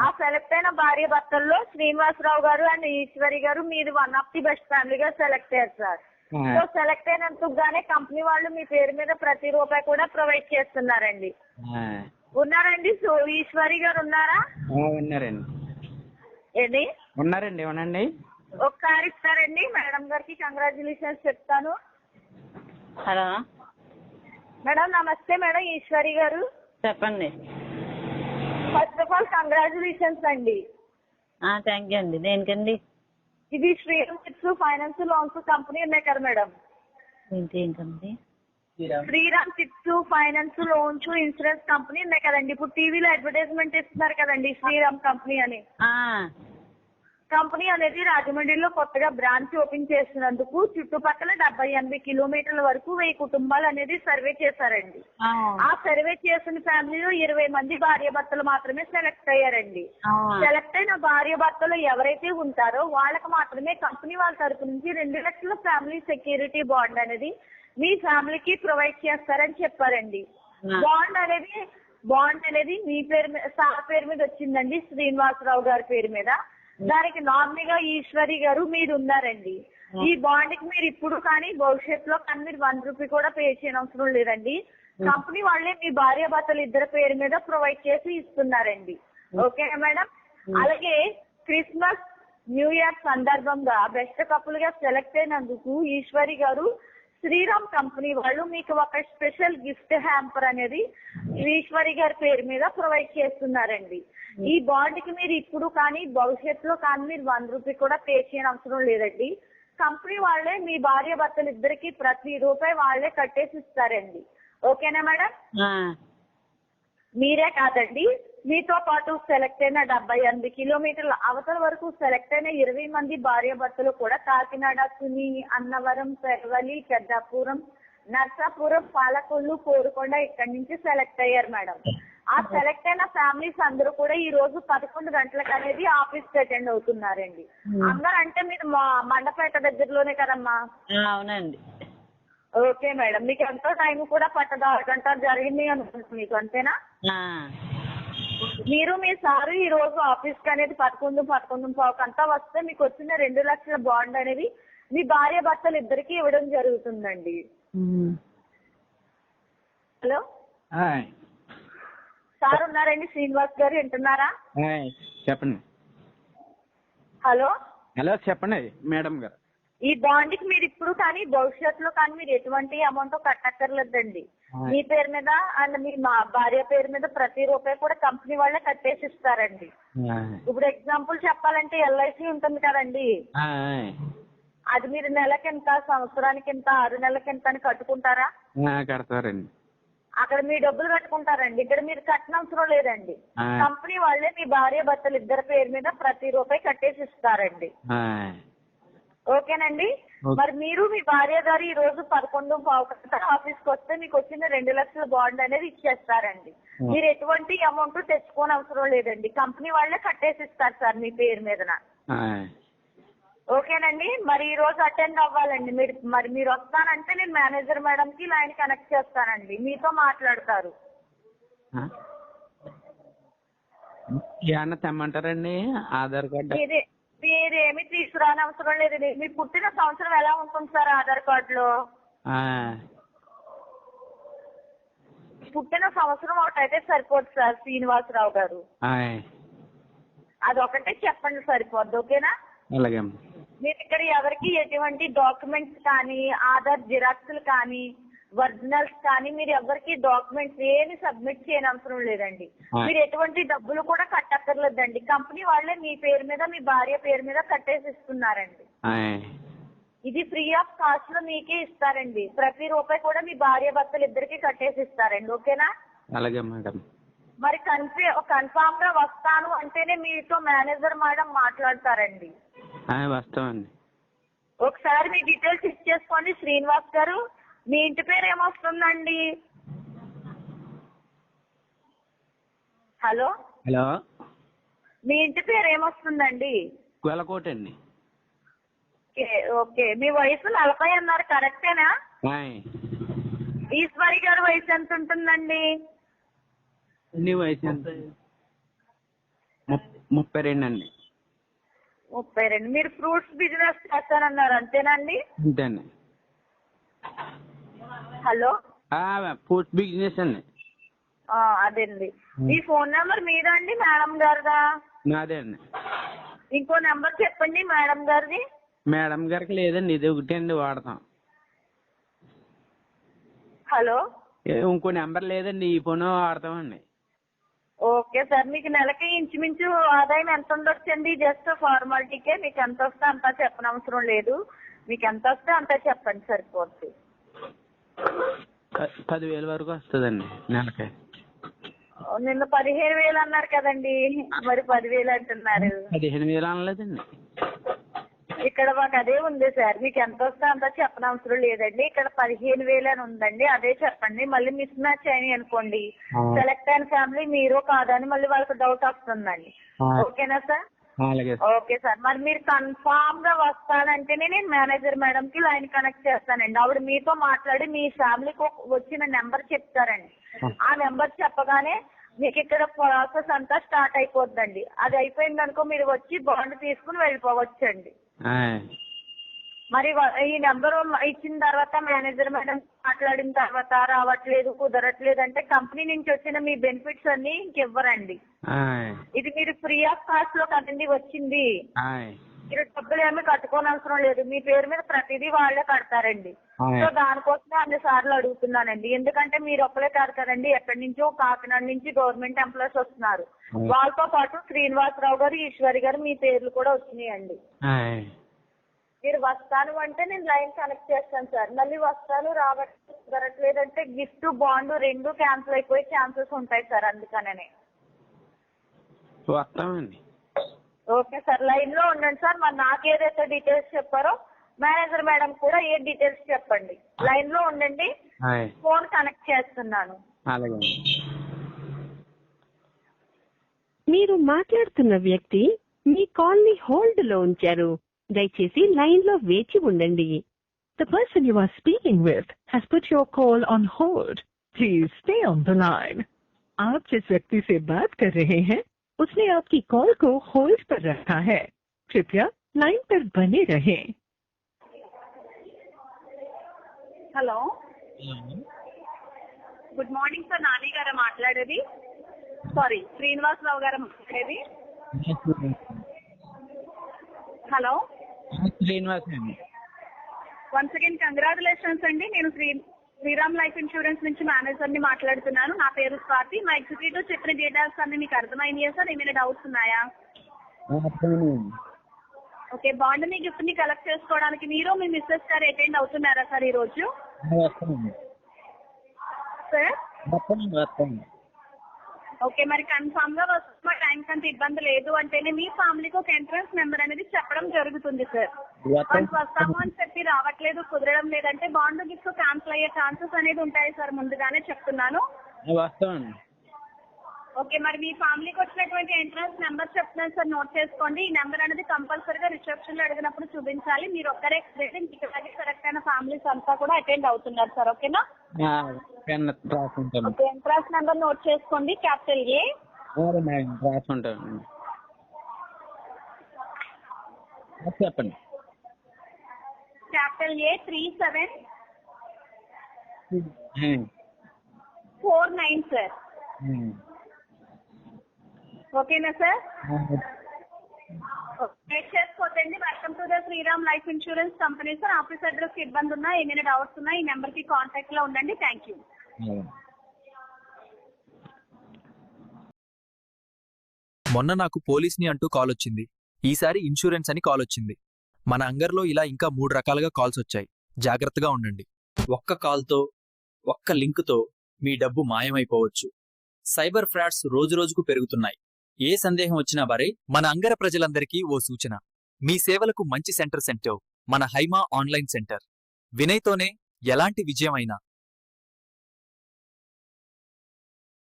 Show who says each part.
Speaker 1: ఆ సెలెక్ట్ అయిన భార్య భర్తల్లో శ్రీనివాసరావు గారు అండ్ ఈశ్వరి గారు మీరు వన్ ఆఫ్ ది బెస్ట్ ఫ్యామిలీగా సెలెక్ట్ అయ్యారు సార్. సో సెలెక్ట్ అయినందుకు గానే కంపెనీ వాళ్ళు మీ పేరు మీద ప్రతి రూపాయి కూడా ప్రొవైడ్ చేస్తున్నారండి. ఉన్నారండి? సో ఈశ్వరి గారు ఉన్నారా?
Speaker 2: ఉన్నారండి.
Speaker 1: ఏది
Speaker 2: ఉన్నారండి అవునండి
Speaker 1: ఒకసారి ఇస్తారండి. మేడం గారికి కంగ్రాచులేషన్స్ చెప్తాను.
Speaker 3: హలో.
Speaker 1: మేడం నమస్తే మేడం. ఈశ్వరి గారు.
Speaker 3: చెప్పండి.
Speaker 1: ఫస్ట్ ఆఫ్ ఆల్ కంగ్రాచులేషన్స్ అండి.
Speaker 3: థ్యాంక్ యూ అండి. దేనికండి?
Speaker 1: ఇది Shriram chits finance loans company ఉన్నాయి కదా మేడం.
Speaker 3: ఏంటి ఏంటండి?
Speaker 1: Shriram. Chits finance loans insurance company ఉన్నాయి కదండి. ఇప్పుడు టీవీలో అడ్వర్టైజ్మెంట్ ఇస్తున్నారు కదండి శ్రీరామ్ కంపెనీ అని.
Speaker 3: ఆ,
Speaker 1: కంపెనీ అనేది రాజమండ్రిలో కొత్తగా బ్రాంచ్ ఓపెన్ చేసినందుకు చుట్టుపక్కల డెబ్బై ఎనభై కిలోమీటర్ల వరకు వెయ్యి కుటుంబాలు అనేది సర్వే చేశారండి.
Speaker 3: ఆ,
Speaker 1: సర్వే చేసిన ఫ్యామిలీలో ఇరవై మంది భార్య భర్తలు మాత్రమే సెలెక్ట్ అయ్యారండి. సెలెక్ట్ అయిన భార్య భర్తలు ఎవరైతే ఉంటారో వాళ్ళకి మాత్రమే కంపెనీ వాళ్ళ తరపు నుంచి రెండు లక్షల ఫ్యామిలీ సెక్యూరిటీ బాండ్ అనేది మీ ఫ్యామిలీకి ప్రొవైడ్ చేస్తారని చెప్పారండి. బాండ్ అనేది బాండ్ అనేది మీ పేరు మీద సార్ పేరు మీద వచ్చిందండి శ్రీనివాసరావు గారి పేరు మీద. దానికి నామినీగా ఈశ్వరి గారు మీరు ఉన్నారండి. ఈ బాండ్కి మీరు ఇప్పుడు కానీ భవిష్యత్తులో కానీ మీరు వన్ రూపీ కూడా పే చేయని అవసరం లేదండి. కంపెనీ వాళ్ళే మీ భార్య భర్తలు ఇద్దరు పేరు మీద ప్రొవైడ్ చేసి ఇస్తున్నారండి. Okay madam? అలాగే క్రిస్మస్ న్యూ ఇయర్ సందర్భంగా బెస్ట్ కపుల్గా సెలెక్ట్ అయినందుకు ఈశ్వరి గారు శ్రీరామ్ కంపెనీ వాళ్ళు మీకు ఒక స్పెషల్ గిఫ్ట్ హ్యాంపర్ అనేది ఈశ్వరి గారి పేరు మీద ప్రొవైడ్ చేస్తున్నారండి. ఈ బాండ్కి మీరు ఇప్పుడు కానీ భవిష్యత్తులో కానీ మీరు వన్ రూపీ కూడా పే చేయని అవసరం లేదండి. కంపెనీ వాళ్ళే మీ భార్య భర్తలు ఇద్దరికి ప్రతి రూపాయి వాళ్ళే కట్టేసి ఇస్తారండి. ఓకేనా మేడం? మీరే కాదండి. మీతో పాటు సెలెక్ట్ అయిన డెబ్బై ఎనిమిది కిలోమీటర్ల అవతల వరకు సెలెక్ట్ అయిన ఇరవై మంది భార్య భర్తలు కూడా కాకినాడ తుని అన్నవరం పెరవలి పెద్దాపురం నర్సాపురం పాలకొల్లు కోరుకొండ ఇక్కడి నుంచి సెలెక్ట్ అయ్యారు మేడం. ఆ సెలెక్ట్ అయిన ఫ్యామిలీస్ అందరూ కూడా ఈ రోజు పదకొండు గంటలకు అనేది ఆఫీస్కి అటెండ్ అవుతున్నారండి. అందరూ అంటే మీరు మా మండపేట దగ్గరలోనే కదమ్మా?
Speaker 3: అవునండి.
Speaker 1: Okay madam. మీకు ఎంతో టైం కూడా పట్టదు. ఆరు గంటలు జరిగింది అనుకుంటుంది మీకు అంతేనా? మీరు మీ సారు ఈ రోజు ఆఫీస్కి అనేది పదకొండు పదకొండు పావుకంతా వస్తే మీకు వచ్చిన రెండు లక్షల బాండ్ అనేది మీ భార్య భర్తలు ఇద్దరికి ఇవ్వడం జరుగుతుందండి. హలో? సార్ ఉన్నారండి? శ్రీనివాస్ గారు వింటున్నారా?
Speaker 2: చెప్పండి.
Speaker 1: హలో?
Speaker 2: హలో చెప్పండి మేడం గారు.
Speaker 1: ఈ బాండ్కి మీరు ఇప్పుడు కానీ భవిష్యత్తులో కానీ మీరు ఎటువంటి అమౌంట్ కట్టక్కర్లేదండి. మీ పేరు మీద అండ్ మీ మా భార్య పేరు మీద ప్రతి రూపాయి కూడా కంపెనీ వాళ్ళే కట్టేసి ఇస్తారండి ఇప్పుడు ఎగ్జాంపుల్ చెప్పాలంటే ఎల్ఐసి ఉంటుంది కదండి. అది మీరు నెలకింత సంవత్సరానికి ఇంత ఆరు నెలలకింత అని కట్టుకుంటారా?
Speaker 2: కడతారండి.
Speaker 1: అక్కడ మీ డబ్బులు కట్టుకుంటారండి. ఇక్కడ మీరు కట్టనవసరం లేదండి. కంపెనీ వాళ్ళే మీ భార్య భర్తలు ఇద్దరి పేరు మీద ప్రతి రూపాయి కట్టేసి ఇస్తారండి ఓకేనండి?
Speaker 2: ఓకే.
Speaker 1: మరి మీరు మీ భార్య గారు ఈ రోజు పదకొండు ఆఫీస్కి వస్తే మీకు వచ్చిన రెండు లక్షల బాండ్ అనేది ఇచ్చేస్తారండి. మీరు ఎటువంటి అమౌంట్ తెచ్చుకోని అవసరం లేదండి. కంపెనీ వాళ్ళే కట్టేసి ఇస్తారు సార్ మీ పేరు మీదన. ఓకేనండి? మరి ఈ రోజు అటెండ్ అవ్వాలండి. మీరు మరి మీరు వస్తానంటే నేను మేనేజర్ మేడం కి లైన్ కనెక్ట్ చేస్తానండి. మీతో మాట్లాడతారు?
Speaker 2: ఏమన్నా తెమ్మంటారండి? ఆధార్ కార్డు
Speaker 1: మీరేమి తీసుకురాని అవసరం లేదండి మీ పుట్టిన సంవత్సరం ఎలా ఉంటుంది సార్ ఆధార్ కార్డులో? పుట్టిన సంవత్సరం ఒకటి అయితే సరిపోదు సార్ శ్రీనివాసరావు గారు. అదొకటే చెప్పండి సరిపోద్ది ఓకేనా?
Speaker 2: అలాగే
Speaker 1: మీరు ఇక్కడ ఎవరికి ఎటువంటి డాక్యుమెంట్స్ కానీ ఆధార్ జిరాక్స్లు కానీ ఒరిజినల్స్ కానీ మీరు ఎవరికి డాక్యుమెంట్స్ ఏమి సబ్మిట్ చేయని అవసరం లేదండి. మీరు ఎటువంటి డబ్బులు కూడా కట్టక్కర్లేదండి. కంపెనీ వాళ్ళే మీ పేరు మీద మీ భార్య పేరు మీద కట్టేసి ఇస్తున్నారండి. ఇది ఫ్రీ ఆఫ్ కాస్ట్లో మీకే ఇస్తారండి. ప్రతి రూపాయి కూడా మీ భార్య భర్తలు ఇద్దరికి కట్టేసి ఇస్తారండి. ఓకేనా?
Speaker 2: అలాగే మేడం.
Speaker 1: మరి కన్ఫి కన్ఫామ్గా వస్తాను అంటేనే మీతో మేనేజర్ మేడం మాట్లాడతారండి.
Speaker 2: వస్తామండి.
Speaker 1: ఒకసారి మీ డీటెయిల్స్ ఇచ్చేసుకోండి శ్రీనివాస్ గారు మీ ఇంటి పేరు ఏమొస్తుందండి? హలో?
Speaker 2: హలో?
Speaker 1: మీ ఇంటి పేరు ఏమొస్తుందండి?
Speaker 2: గొలకోట అండి.
Speaker 1: ఓకే, మీ వయసు నలభై అన్నారు కరెక్టేనా? ఈశ్వరి గారి వయసు ఎంత ఉంటుందండి
Speaker 2: నీ వయసు ఎంత? ముప్- ముప్పై రెండు అండి
Speaker 1: ముప్పై రెండు మీరు ఫ్రూట్స్ బిజినెస్ చేస్తానన్నారు అంతేనండి
Speaker 2: అంతే అండి
Speaker 1: హలో?
Speaker 2: ఫుడ్ బిజినెస్ అండి.
Speaker 1: అదేండి. ఈ ఫోన్ నెంబర్ మీదా అండి మేడం గారిదా?
Speaker 2: నాదే అండి.
Speaker 1: ఇంకో నెంబర్ చెప్పండి మేడం గారిది.
Speaker 2: మేడం గారికి లేదండి ఇది ఒకటే అండి వాడతాం.
Speaker 1: హలో?
Speaker 2: ఇంకో నెంబర్ లేదండి ఈ ఫోన్ వాడతామండి
Speaker 1: ఓకే సార్ మీకు నెలకి ఇంచుమించు ఆదాయం ఎంత ఉండొచ్చండి? జస్ట్ ఫార్మాలిటీకే మీకు ఎంత వస్తే అంత చెప్పనవసరం లేదు. మీకు ఎంత వస్తే అంత చెప్పండి సరిపోద్ది
Speaker 2: ప- పదివేల వరకు వస్తుందండి నెలకి.
Speaker 1: నిన్న పదిహేను వేలు అన్నారు కదండి. మరి పదివేలు అంటున్నారు.
Speaker 2: పదిహేను వేలు అనలేదండి.
Speaker 1: ఇక్కడ మాకు అదే ఉంది సార్. మీకు ఎంత వస్తే అంత చెప్పనవసరం లేదండి. ఇక్కడ పదిహేను వేలు అని ఉందండి. అదే చెప్పండి. మళ్ళీ మిస్ మ్యాచ్ అయినాయి అనుకోండి. సెలెక్ట్ అయిన ఫ్యామిలీ మీరు కాదని మళ్ళీ వాళ్ళకి డౌట్ వస్తుందండి. ఓకేనా సార్? Okay sir. మరి మీరు కన్ఫామ్గా వస్తానంటేనే నేను మేనేజర్ మేడం కి లైన్ కనెక్ట్ చేస్తానండి. ఆవిడ మీతో మాట్లాడి మీ ఫ్యామిలీకి వచ్చిన నెంబర్ చెప్తారండి. ఆ. నెంబర్ చెప్పగానే మీకు ఇక్కడ ప్రాసెస్ అంతా స్టార్ట్ అయిపోద్దండి. అది అయిపోయింది అనుకో మీరు వచ్చి బాండ్ తీసుకుని వెళ్ళిపోవచ్చండి. మరి ఈ నెంబర్ ఇచ్చిన తర్వాత మేనేజర్ మేడం మాట్లాడిన తర్వాత రావట్లేదు కుదరట్లేదు అంటే కంపెనీ నుంచి వచ్చిన మీ బెనిఫిట్స్ అన్ని ఇంకివ్వరండి. ఇది మీరు ఫ్రీ ఆఫ్ కాస్ట్లో కదండి వచ్చింది. మీరు డబ్బులు ఏమీ కట్టుకోనవసరం లేదు మీ పేరు మీద ప్రతిదీ వాళ్ళే కడతారండి. సో దానికోసమే అన్ని సార్లు అడుగుతున్నానండి ఎందుకంటే మీరు ఒక్కలే కాదు కదండి ఎక్కడి నుంచో కాకినాడ నుంచి గవర్నమెంట్ ఎంప్లాయీస్ వస్తున్నారు. వాళ్ళతో పాటు శ్రీనివాసరావు గారు ఈశ్వరి గారు మీ పేర్లు కూడా వచ్చినాయండి. మీరు వస్తాను అంటే నేను లైన్ కనెక్ట్ చేస్తాను సార్. మళ్ళీ వస్తాను రావట్లేదు అంటే గిఫ్ట్ బాండ్ రెండు క్యాన్సిల్ అయిపోయే ఛాన్సెస్ ఉంటాయి సార్ అందుకనే
Speaker 2: వస్తామండి.
Speaker 1: ఓకే సార్ లైన్లో ఉండండి సార్. మరి నాకు ఏదైతే డీటెయిల్స్ చెప్పారో మేనేజర్ మేడం కూడా ఏ డీటెయిల్స్ చెప్పండి. లైన్లో ఉండండి. ఫోన్ కనెక్ట్ చేస్తున్నాను.
Speaker 4: మీరు మాట్లాడుతున్న వ్యక్తి మీ కాల్ని హోల్డ్లో ఉంచారు. దయచేసి లైన్ లో వేచి ఉండండి
Speaker 5: The person you are speaking with has put your call on hold. Please stay on the line. आप जिस व्यक्ति से बात कर रहे हैं उसने आपकी कॉल को होल्ड पर रखा है कृपया लाइन पर बने रहें।
Speaker 1: Hello good morning sir Nani గారు మాట్లాడేది సారీ శ్రీనివాసరావు గారు మాట్లాడేది హలో
Speaker 2: శ్రీనివాస్ అండి
Speaker 1: వన్స్ అగైన్ కంగ్రాచులేషన్స్ అండి. నేను శ్రీ శ్రీరామ్ లైఫ్ ఇన్సూరెన్స్ నుంచి మేనేజర్ని మాట్లాడుతున్నాను. నా పేరు స్వాతి. మా ఎగ్జిక్యూటివ్ చెప్పిన డీటెయిల్స్ అన్ని మీకు అర్థమైనాయా సార్? ఏమైనా డౌట్స్ ఉన్నాయా? ఓకే బాండ్ మీ గిఫ్ట్ని కలెక్ట్ చేసుకోవడానికి మీరు మీ మిస్సెస్ గారు అటెండ్ అవుతున్నారా సార్ ఈ రోజు సార్? ఓకే మరి కన్ఫామ్గా వస్తున్న టైం కంత ఇబ్బంది లేదు అంటేనే మీ ఫ్యామిలీకి ఒక ఎంట్రన్స్ నెంబర్ అనేది చెప్పడం జరుగుతుంది సార్. వస్తాము అని చెప్పి రావట్లేదు కుదరడం లేదంటే బాండ్ గిఫ్ట్ క్యాన్సిల్ అయ్యే ఛాన్సెస్ అనేది ఉంటాయి సార్ ముందుగానే చెప్తున్నాను. ఓకే మరి మీ ఫ్యామిలీకి వచ్చినటువంటి ఎంట్రన్స్ నెంబర్ చెప్తున్నాను సార్ నోట్ చేసుకోండి. ఈ నెంబర్ అనేది కంపల్సరీగా రిసెప్షన్లో అడిగినప్పుడు చూపించాలి. మీరు ఒక్కరే ఇలాగే కరెక్ట్ అయిన ఫ్యామిలీస్ అంతా కూడా అటెండ్ అవుతున్నారు సార్ ఓకేనా ఓకే ఎంట్రన్స్ నెంబర్ నోట్ చేసుకోండి క్యాపిటల్ ఏ.
Speaker 2: చెప్పండి.
Speaker 1: Capital A
Speaker 2: three
Speaker 1: seven. Four nine
Speaker 2: sir.
Speaker 1: ఓకేనా సార్. వెయిట్ చేసుకోవద్దండి welcome to the Shriram life insurance company sir. Office address ఇబ్బంది ఉన్నా ఏమైనా డౌట్స్ ఉన్నా ఈ నెంబర్కి కాంటాక్ట్లో ఉండండి. Thank
Speaker 2: you.
Speaker 6: మొన్న నాకు పోలీస్ని అంటూ కాల్ వచ్చింది. ఈసారి ఇన్సూరెన్స్ అని కాల్ వచ్చింది. మన అంగర్లో ఇలా ఇంకా మూడు రకాలుగా కాల్స్ వచ్చాయి. జాగ్రత్తగా ఉండండి. ఒక్క కాల్తో ఒక్క లింక్తో మీ డబ్బు మాయమైపోవచ్చు. సైబర్ ఫ్రాడ్స్ రోజురోజుకు పెరుగుతున్నాయి. ఏ సందేహం వచ్చినా వరే మన అంగర ప్రజలందరికీ ఓ సూచన. మీ సేవలకు మంచి సెంటర్ సెంటర్ మన హైమా ఆన్లైన్ సెంటర్. వినయ్తోనే ఎలాంటి విజయమైనా